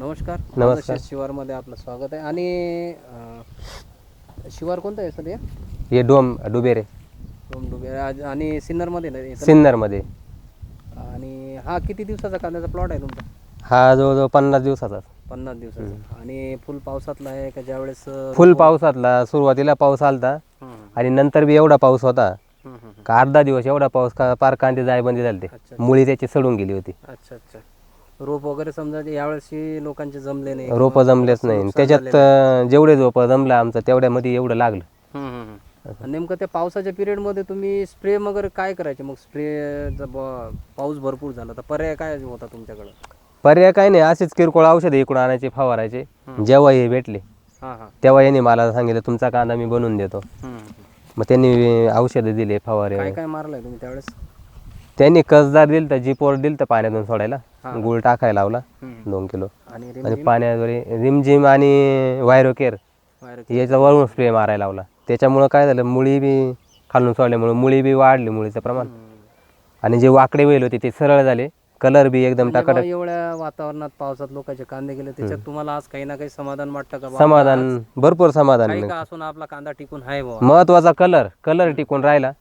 नमस्कार. नमस्कार. शिवारमध्ये आपलं स्वागत आहे. आणि अं, शिवार कोणतं आहे सध्या हे? डोम डुबेरे. डोमडुबे आज- आणि सिन्नरमध्ये ना इथं? सिन्नरमध्ये. आणि हा किती दिवसाचा कांद्याचा प्लॉट आहे तुमचा? हा जवळजवळ पन्नास दिवसाचा. पन्नास दिवसाचा. आणि फुल पावसातला आहे का ज्यावेळेस अं, फुल पावसातला सुरुवातीला पाऊस आलता. हम्म, आणि नंतर बी एवढा पाऊस होता. हम्म, हम्म. का अर्धा दिवस एवढा पाऊस का पार कांदे जायबंदी झाले अच्छा. मुळी त्याची सडून गेली होती. अच्छा अच्छा. रोप वगैरे समजा ते यावेळेस लोकांचे जमले नाही. रोपं जमलेच नाही. त्याच्यात अं, जेवढे रोपं जमलं आमचं तेवढ्यामध्ये एवढं लागलं. हम्म, हम्म, हम्म. आणि नेमकं त्या पावसाच्या पिरियडमध्ये तुम्ही स्प्रे वगैरे काय करायचे? मग स्प्रे पाऊस भरपूर झाला. तर पर्याय काय होता तुमच्याकडं? पर्याय काही नाही. असेच किरकोळ औषधं इकडून आणायचे फवारायचे. जेव्हा हे भेटले. हां हां. तेव्हा यांनी मला सांगितलं तुमचा कांदा मी बनवून देतो. मग त्यांनी औषधं दिले फवारे. काय काय मारलाय तुम्ही त्यावेळेस? त्यांनी कसदार दिलं तर जीपोर दिलं तर पाण्यातून सोडायला. गुळ टाकायला लावला. दोन किलो आणि आणि रिमझिम पाण्याद्वारे रिमझिम आणि व्हायरोकेअर वायर- याचा वरून स्प्रे मारायला लावला त्याच्यामुळं काय झालं मुळी बी खालून सोडल्यामुळं मुळी बी वाढली मुळीचं प्रमाण. आणि जे वाकडे वेल होते ते सरळ झाले कलर बी एकदम म्हणजे टाकाटक बा एवढ्या वातावरणात पावसात लोकांचे कांदे गेले त्याच्यात तुम्हाला आज काही ना काही समाधान वाटतं का? समाधान भरपूर समाधान काही का असून आपला कांदा टिकून आहे बाबा महत्त्वाचा कलर कलर टिकून राहिला.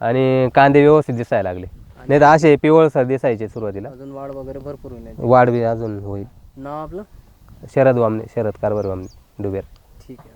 आणि कांदे व्यवस्थित दिसायला लागले. नाही तर असे पिवळसर दिसायचे सुरुवातीला. अजून वाढ वगैरे भरपूर होईल याची. वाढ बी अजून होईल. नाव आपलं? शरद वामने शरद कारभार वामने डुबेर. ठीक आहे